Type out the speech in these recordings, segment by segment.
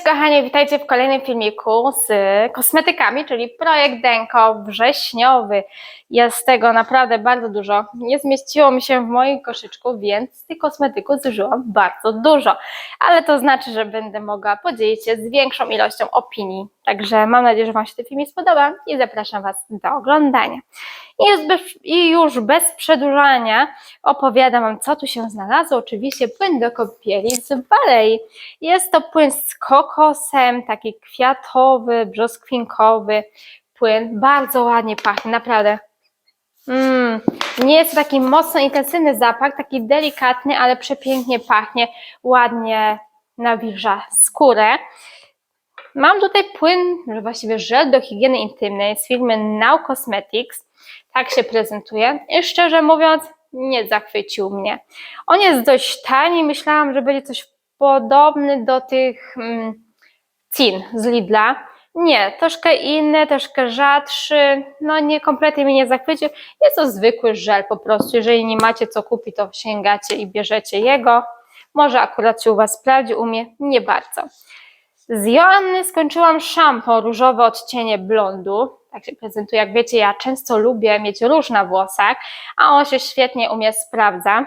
Cześć kochani, witajcie w kolejnym filmiku z kosmetykami, czyli projekt Denko wrześniowy. Jest tego naprawdę bardzo dużo. Nie zmieściło mi się w moim koszyczku, więc tych kosmetyków zużyłam bardzo dużo. Ale to znaczy, że będę mogła podzielić się z większą ilością opinii. Także mam nadzieję, że Wam się ten film spodoba i zapraszam Was do oglądania. I już bez, i już bez przedłużania opowiadam Wam, co tu się znalazło. Oczywiście płyn do kąpieli z Balei. Jest to płyn z kokosem, taki kwiatowy, brzoskwinkowy płyn. Bardzo ładnie pachnie, naprawdę. Mm, nie jest to taki mocno intensywny zapach, taki delikatny, ale przepięknie pachnie, ładnie nawilża skórę. Mam tutaj płyn, właściwie żel do higieny intymnej z firmy Now Cosmetics. Tak się prezentuje i szczerze mówiąc nie zachwycił mnie. On jest dość tani, myślałam, że będzie coś podobny do tych mm, cin z Lidla. Nie, troszkę inny, troszkę rzadszy, no nie kompletnie mnie nie zachwycił. Jest to zwykły żel po prostu, jeżeli nie macie co kupić, to sięgacie i bierzecie jego. Może akurat się u Was sprawdzi, u mnie nie bardzo. Z Joanny skończyłam szampon różowe odcienie blondu. Tak się prezentuje. Jak wiecie, ja często lubię mieć róż na włosach, a on się świetnie u mnie sprawdza.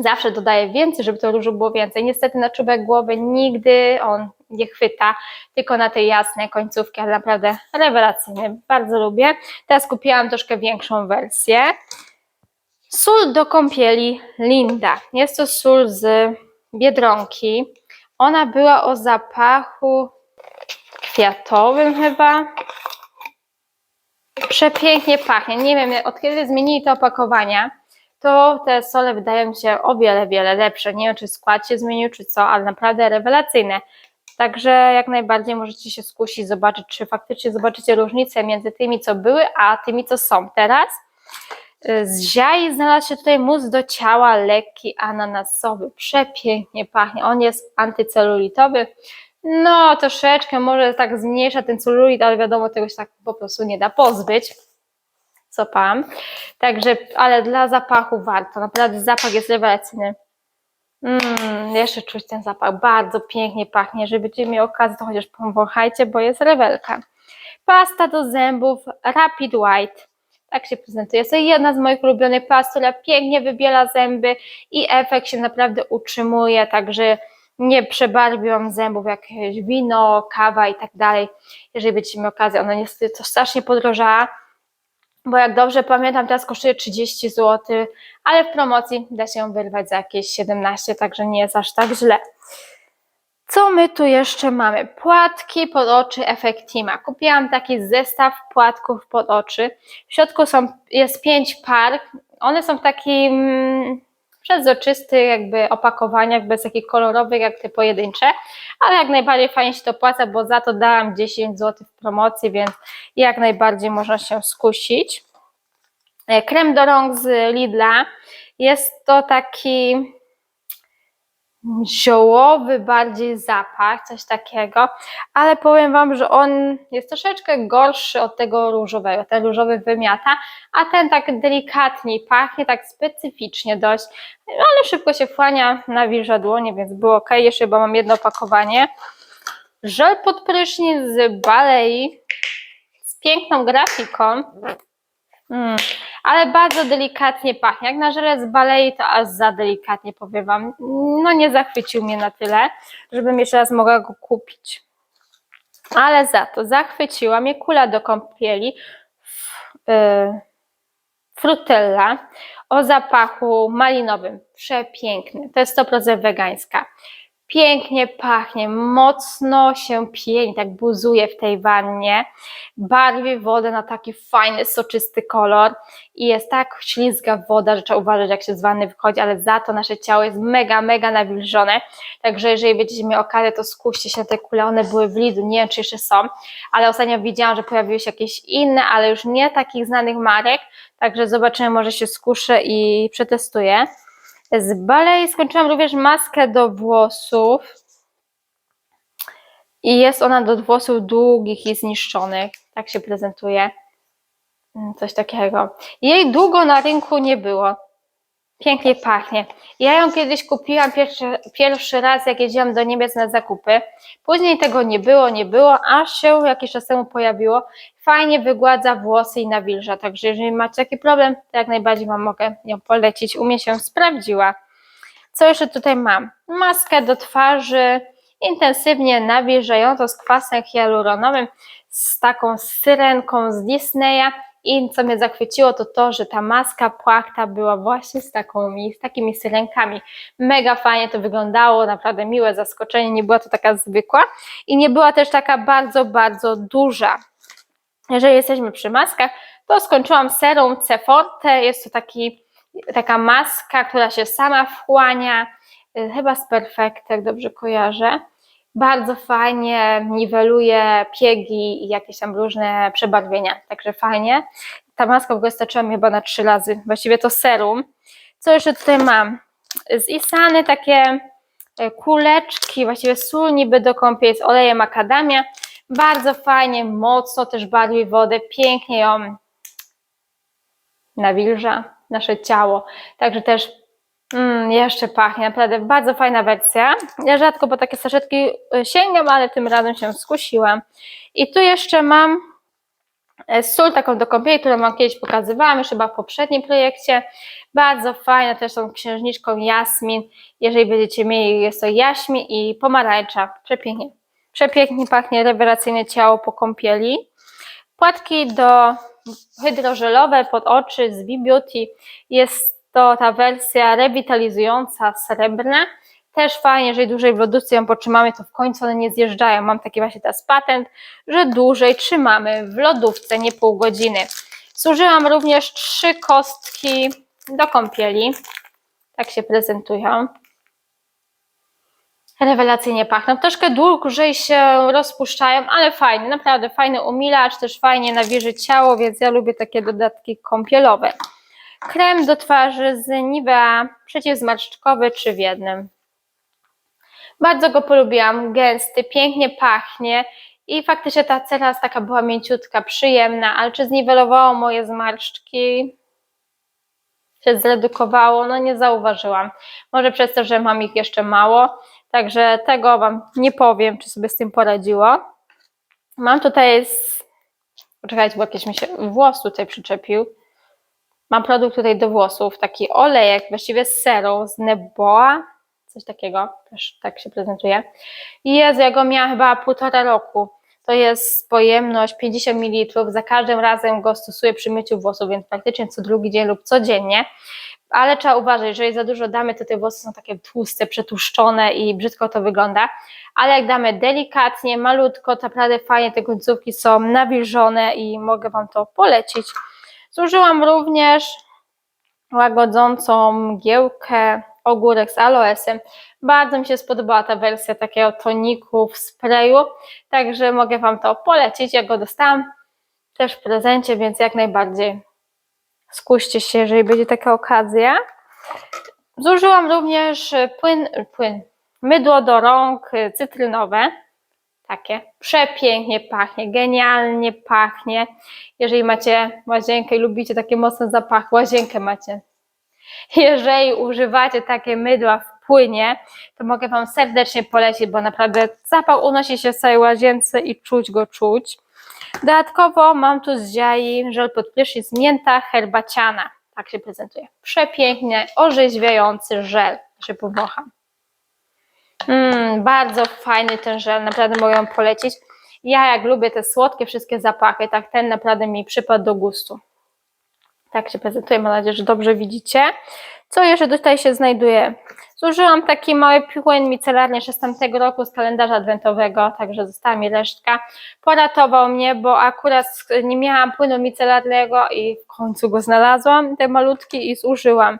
Zawsze dodaję więcej, żeby to różu było więcej. Niestety na czubek głowy nigdy on nie chwyta, tylko na tej jasnej końcówki, ale naprawdę rewelacyjny. Bardzo lubię. Teraz kupiłam troszkę większą wersję. Sól do kąpieli Linda. Jest to sól z Biedronki. Ona była o zapachu kwiatowym chyba. Przepięknie pachnie. Nie wiem, od kiedy zmienili te opakowania, to te sole wydają się o wiele, wiele lepsze. Nie wiem, czy skład się zmienił, czy co, ale naprawdę rewelacyjne. Także jak najbardziej możecie się skusić, zobaczyć, czy faktycznie zobaczycie różnicę między tymi, co były, a tymi, co są teraz. Z ziai znalazł się tutaj mus do ciała lekki ananasowy. Przepięknie pachnie. On jest antycelulitowy. No, troszeczkę może tak zmniejsza ten celulit, ale wiadomo, tego się tak po prostu nie da pozbyć. Co pan? Także, ale dla zapachu warto. Naprawdę zapach jest rewelacyjny. Mmm, jeszcze czuć ten zapach. Bardzo pięknie pachnie. Jeżeli będziecie mieli okazję, to chociaż powąchajcie, bo jest rewelka. Pasta do zębów Rapid White. Tak się prezentuje. Jest to jedna z moich ulubionych past, która pięknie wybiela zęby i efekt się naprawdę utrzymuje, także nie przebarwiłam zębów jakieś wino, kawa i tak dalej. Jeżeli będziecie mieli okazję, ona niestety to strasznie podrożała, bo jak dobrze pamiętam, teraz kosztuje 30 zł, ale w promocji da się ją wyrwać za jakieś 17, także nie jest aż tak źle. Co my tu jeszcze mamy? Płatki pod oczy Effectima. Kupiłam taki zestaw płatków pod oczy. W środku są, jest pięć par. One są w takim przezroczysty jakby opakowaniach, bez takich kolorowych jak te pojedyncze, ale jak najbardziej fajnie się to płaca, bo za to dałam 10 zł w promocji, więc jak najbardziej można się skusić. E, krem do rąk z Lidla. Jest to taki ziołowy bardziej zapach, coś takiego, ale powiem Wam, że on jest troszeczkę gorszy od tego różowego. Ten różowy wymiata, a ten tak delikatniej pachnie, tak specyficznie dość, ale szybko się wchłania, nawilża dłonie, więc było ok. Jeszcze bo mam jedno opakowanie. Żel pod prysznic z Balei z piękną grafiką. Mm, ale bardzo delikatnie pachnie. Jak na żelez z balei, to aż za delikatnie powiem Wam. No nie zachwycił mnie na tyle, żebym jeszcze raz mogła go kupić. Ale za to zachwyciła mnie kula do kąpieli yy, frutella o zapachu malinowym. Przepiękny. To jest 100% wegańska pięknie pachnie, mocno się pieni, tak buzuje w tej wannie, barwi wodę na taki fajny, soczysty kolor. I jest tak ślizga woda, że trzeba uważać jak się z wanny wychodzi, ale za to nasze ciało jest mega, mega nawilżone, także jeżeli będziecie mieli okazję, to skuście się na te kule, one były w Lidlu, nie wiem czy jeszcze są, ale ostatnio widziałam, że pojawiły się jakieś inne, ale już nie takich znanych marek, także zobaczymy, może się skuszę i przetestuję. Z balei skończyłam również maskę do włosów. I jest ona do włosów długich i zniszczonych. Tak się prezentuje. Mm, Coś takiego. Jej długo na rynku nie było. Pięknie pachnie. Ja ją kiedyś kupiłam pierwszy, pierwszy raz, jak jeździłam do Niemiec na zakupy. Później tego nie było, nie było, aż się jakiś czas temu pojawiło. Fajnie wygładza włosy i nawilża, także jeżeli macie taki problem, to jak najbardziej Wam mogę ją polecić. U mnie się sprawdziła. Co jeszcze tutaj mam? Maskę do twarzy, intensywnie nawilżającą z kwasem hialuronowym, z taką syrenką z Disneya. I co mnie zachwyciło, to to, że ta maska płachta była właśnie z, taką, z takimi syrenkami. Mega fajnie to wyglądało, naprawdę miłe zaskoczenie, nie była to taka zwykła i nie była też taka bardzo, bardzo duża. Jeżeli jesteśmy przy maskach, to skończyłam serum C-Forte, jest to taki, taka maska, która się sama wchłania, y, chyba z Perfect, dobrze kojarzę. Bardzo fajnie niweluje piegi i jakieś tam różne przebarwienia, także fajnie. Ta maska w ogóle starczyła mi chyba na trzy razy, właściwie to serum. Co jeszcze tutaj mam? Z Isany takie e, kuleczki, właściwie sól niby do kąpieli z olejem makadamia. Bardzo fajnie, mocno też barwi wodę, pięknie ją nawilża nasze ciało. Także też mm, jeszcze pachnie, naprawdę bardzo fajna wersja. Ja rzadko po takie saszetki y, sięgam, ale tym razem się skusiłam. I tu jeszcze mam e, sól taką do kąpieli, którą wam kiedyś pokazywałam, już chyba w poprzednim projekcie. Bardzo fajna, też tą księżniczką jasmin. Jeżeli będziecie mieli, jest to jaśmin i pomarańcza. Przepięknie. Przepięknie pachnie, rewelacyjne ciało po kąpieli. Płatki do hydrożelowe pod oczy z B-Beauty. Jest to ta wersja rewitalizująca, srebrna. Też fajnie, jeżeli dłużej w lodówce ją potrzymamy, to w końcu one nie zjeżdżają. Mam taki właśnie teraz patent, że dłużej trzymamy w lodówce, nie pół godziny. Zużyłam również trzy kostki do kąpieli. Tak się prezentują. Rewelacyjnie pachną. Troszkę dłużej się rozpuszczają, ale fajny, naprawdę fajny umilacz, też fajnie nawilży ciało, więc ja lubię takie dodatki kąpielowe. Krem do twarzy z Nivea przeciwzmarszczkowy czy w jednym. Bardzo go polubiłam, gęsty, pięknie pachnie i faktycznie ta cera taka była mięciutka, przyjemna, ale czy zniwelowało moje zmarszczki? Czy zredukowało? No nie zauważyłam. Może przez to, że mam ich jeszcze mało, także tego Wam nie powiem, czy sobie z tym poradziło. Mam tutaj, z... poczekajcie, bo jakiś mi się włos tutaj przyczepił. Mam produkt tutaj do włosów, taki olejek, właściwie z serą, z Neboa, coś takiego, też tak się prezentuje. I Jezu, ja go miałam chyba półtora roku. To jest pojemność 50 ml, za każdym razem go stosuję przy myciu włosów, więc praktycznie co drugi dzień lub codziennie. Ale trzeba uważać, jeżeli za dużo damy, to te włosy są takie tłuste, przetłuszczone i brzydko to wygląda. Ale jak damy delikatnie, malutko, to naprawdę fajnie te końcówki są nawilżone i mogę Wam to polecić. Zużyłam również łagodzącą mgiełkę ogórek z aloesem. Bardzo mi się spodobała ta wersja takiego toniku w sprayu, także mogę Wam to polecić. Ja go dostałam też w prezencie, więc jak najbardziej skuście się, jeżeli będzie taka okazja. Zużyłam również płyn, płyn mydło do rąk cytrynowe. Takie przepięknie pachnie, genialnie pachnie. Jeżeli macie łazienkę i lubicie takie mocne zapachy, łazienkę macie. Jeżeli używacie takie mydła w płynie, to mogę Wam serdecznie polecić, bo naprawdę zapach unosi się w całej łazience i czuć go czuć. Dodatkowo mam tu z Dziai żel pod prysznic mięta herbaciana. Tak się prezentuje. Przepiękny, orzeźwiający żel. Się powącham. Mm, bardzo fajny ten żel, naprawdę mogę Wam polecić. Ja jak lubię te słodkie wszystkie zapachy, tak ten naprawdę mi przypadł do gustu. Tak się prezentuje, mam nadzieję, że dobrze widzicie. Co jeszcze tutaj się znajduje? Zużyłam taki mały płyn micelarny 16 roku z kalendarza adwentowego, także została mi resztka. Poratował mnie, bo akurat nie miałam płynu micelarnego i w końcu go znalazłam, te malutki i zużyłam.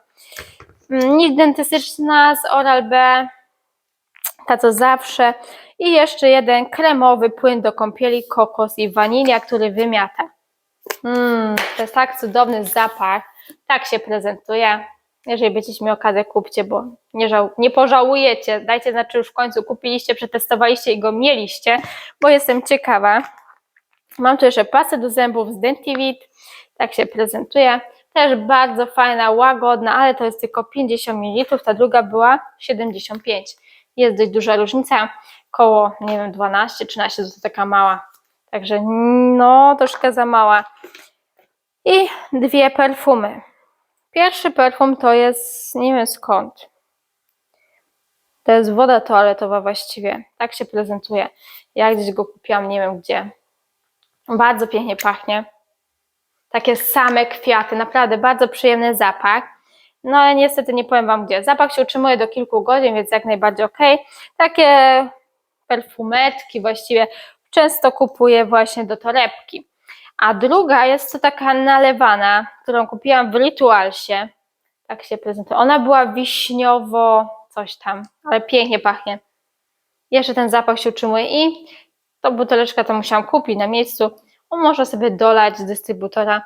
Mm, Nic dentystyczna z Oral-B, ta co zawsze. I jeszcze jeden kremowy płyn do kąpieli, kokos i wanilia, który wymiata. Mmm, to jest tak cudowny zapach. Tak się prezentuje. Jeżeli będziecie mieli okazję, kupcie, bo nie, żał, nie pożałujecie. Dajcie znaczy już w końcu kupiliście, przetestowaliście i go mieliście, bo jestem ciekawa. Mam tu jeszcze pasę do zębów z Dentivit. Tak się prezentuje. Też bardzo fajna, łagodna, ale to jest tylko 50 ml, ta druga była 75. Jest dość duża różnica, koło, nie wiem, 12-13 to taka mała. Także no, troszkę za mała. I dwie perfumy. Pierwszy perfum to jest, nie wiem skąd. To jest woda toaletowa właściwie. Tak się prezentuje. Ja gdzieś go kupiłam, nie wiem gdzie. Bardzo pięknie pachnie. Takie same kwiaty, naprawdę bardzo przyjemny zapach. No ale niestety nie powiem Wam gdzie. Zapach się utrzymuje do kilku godzin, więc jak najbardziej ok. Takie perfumetki właściwie często kupuję właśnie do torebki. A druga jest to taka nalewana, którą kupiłam w Ritualsie. Tak się prezentuje. Ona była wiśniowo, coś tam, ale pięknie pachnie. Jeszcze ten zapach się utrzymuje i tą buteleczkę to musiałam kupić na miejscu. Można sobie dolać z dystrybutora,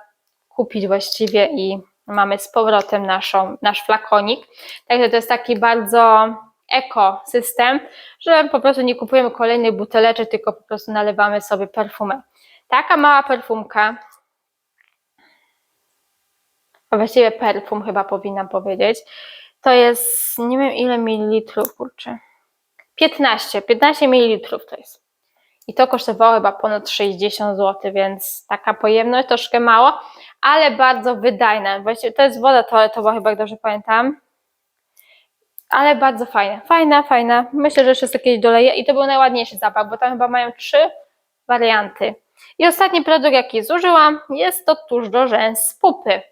kupić właściwie i mamy z powrotem naszą, nasz flakonik. Także to jest taki bardzo ekosystem, że po prostu nie kupujemy kolejnych buteleczek, tylko po prostu nalewamy sobie perfumę. Taka mała perfumka, a właściwie perfum chyba powinnam powiedzieć, to jest, nie wiem ile mililitrów, kurczę, 15, 15 mililitrów to jest. I to kosztowało chyba ponad 60 zł, więc taka pojemność troszkę mało, ale bardzo wydajna. Właściwie to jest woda toaletowa, chyba jak dobrze pamiętam. Ale bardzo fajna, fajna, fajna. Myślę, że jeszcze z kiedyś doleję i to był najładniejszy zapach, bo tam chyba mają trzy warianty. I ostatni produkt, jaki zużyłam, jest to tusz do rzęs z pupy.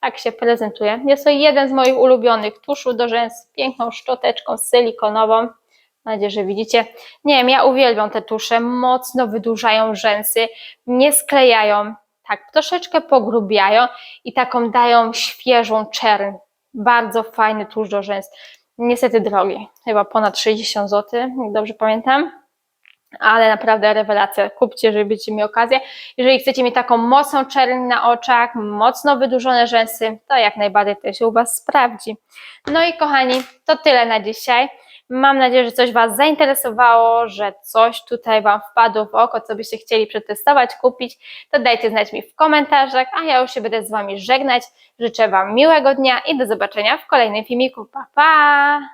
Tak się prezentuje. Jest to jeden z moich ulubionych tuszów do rzęs z piękną szczoteczką silikonową. Mam nadzieję, że widzicie. Nie wiem, ja uwielbiam te tusze, mocno wydłużają rzęsy, nie sklejają, tak troszeczkę pogrubiają i taką dają świeżą czerń. Bardzo fajny tusz do rzęs. Niestety drogi, chyba ponad 60 zł, jak dobrze pamiętam ale naprawdę rewelacja. Kupcie, żeby będziecie mieli okazję. Jeżeli chcecie mieć taką mocną czerń na oczach, mocno wydłużone rzęsy, to jak najbardziej to się u Was sprawdzi. No i kochani, to tyle na dzisiaj. Mam nadzieję, że coś Was zainteresowało, że coś tutaj Wam wpadło w oko, co byście chcieli przetestować, kupić, to dajcie znać mi w komentarzach, a ja już się będę z Wami żegnać. Życzę Wam miłego dnia i do zobaczenia w kolejnym filmiku. Pa, pa!